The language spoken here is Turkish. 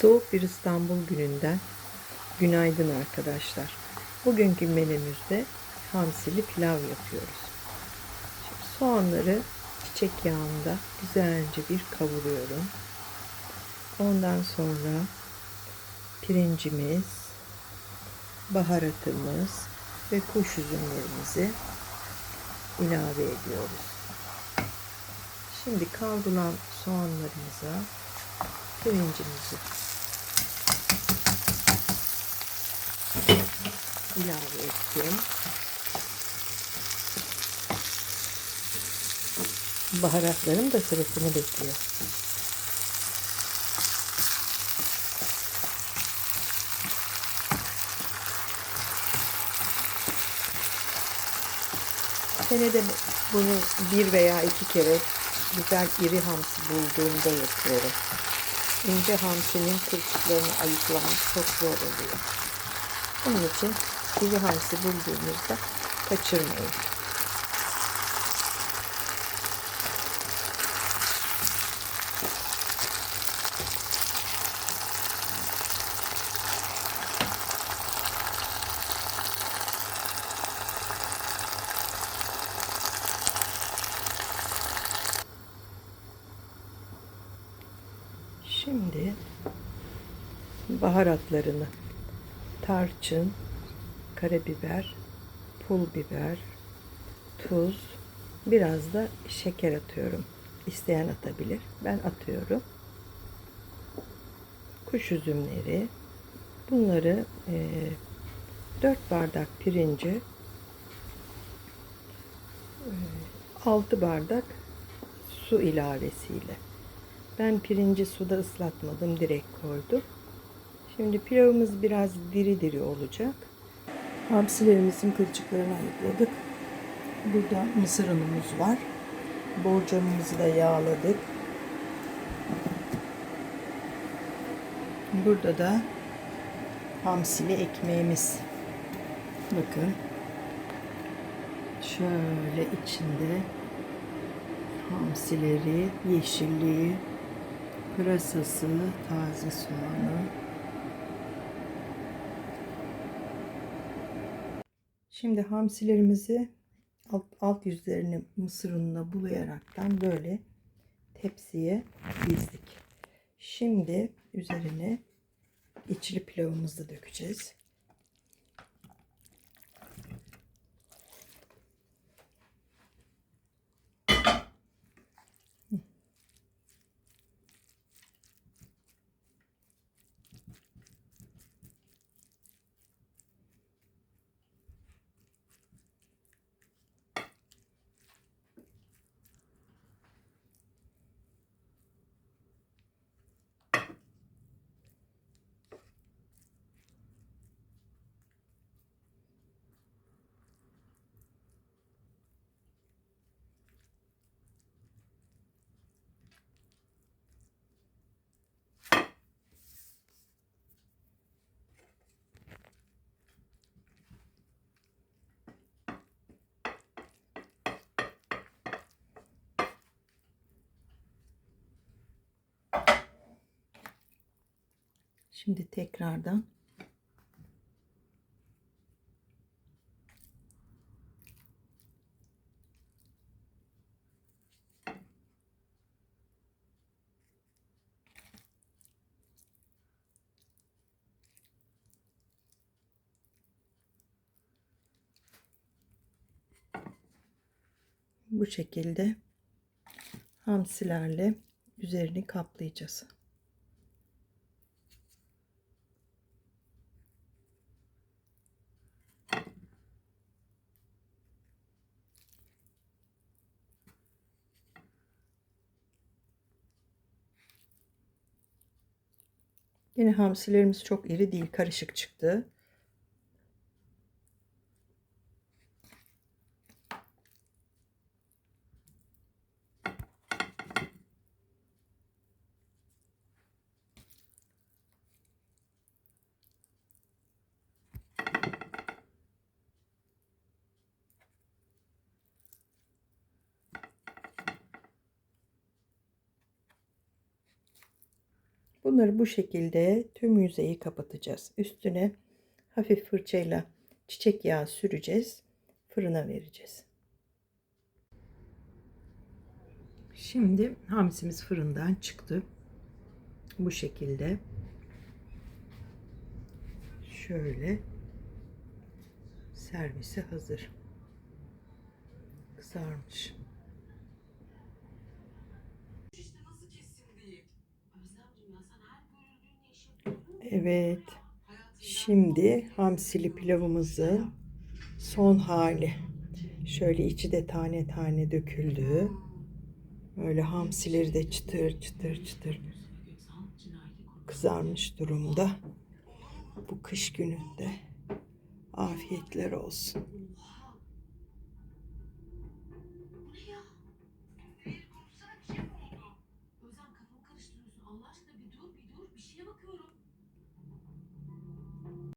Soğuk bir İstanbul gününden günaydın arkadaşlar. Bugünkü menümüzde hamsili pilav yapıyoruz. Şimdi soğanları çiçek yağında güzelce bir kavuruyorum. Ondan sonra pirincimiz, baharatımız ve kuş üzümlerimizi ilave ediyoruz. Şimdi kavrulan soğanlarımıza pirincimizi ilave ettim. Baharatlarım da sırasını bekliyor. Senede bunu bir veya iki kere güzel iri hamsi bulduğumda yapıyorum. İnce hamsinin kılçıklarını ayıklamak çok zor oluyor. Onun için iri hamsi bulduğunuzda kaçırmayın. Şimdi baharatlarını tarçın, karabiber, pul biber, tuz, biraz da şeker atıyorum. İsteyen atabilir. Ben atıyorum. Kuş üzümleri. Bunları e, 4 bardak pirinci e, 6 bardak su ilavesiyle. Ben pirinci suda ıslatmadım. Direkt koydum. Şimdi pilavımız biraz diri diri olacak. Hamsilerimizin kılçıklarını ayıkladık. Burada mısır unumuz var. Borcamımızı da yağladık. Burada da hamsili ekmeğimiz. Bakın. Şöyle içinde hamsileri, yeşilliği, pırasası, taze soğanı. Şimdi hamsilerimizi alt, alt yüzlerini mısır ununa bulayaraktan böyle tepsiye dizdik. Şimdi üzerine içli pilavımızı dökeceğiz. Şimdi tekrardan bu şekilde hamsilerle üzerini kaplayacağız. Yine hamsilerimiz çok iri değil, karışık çıktı. Bunları bu şekilde tüm yüzeyi kapatacağız. Üstüne hafif fırçayla çiçek yağı süreceğiz. Fırına vereceğiz. Şimdi hamsimiz fırından çıktı. Bu şekilde. Şöyle servise hazır. Kızarmış. Evet. Şimdi hamsili pilavımızın son hali. Şöyle içi de tane tane döküldü. Böyle hamsileri de çıtır çıtır çıtır kızarmış durumda. Bu kış gününde afiyetler olsun.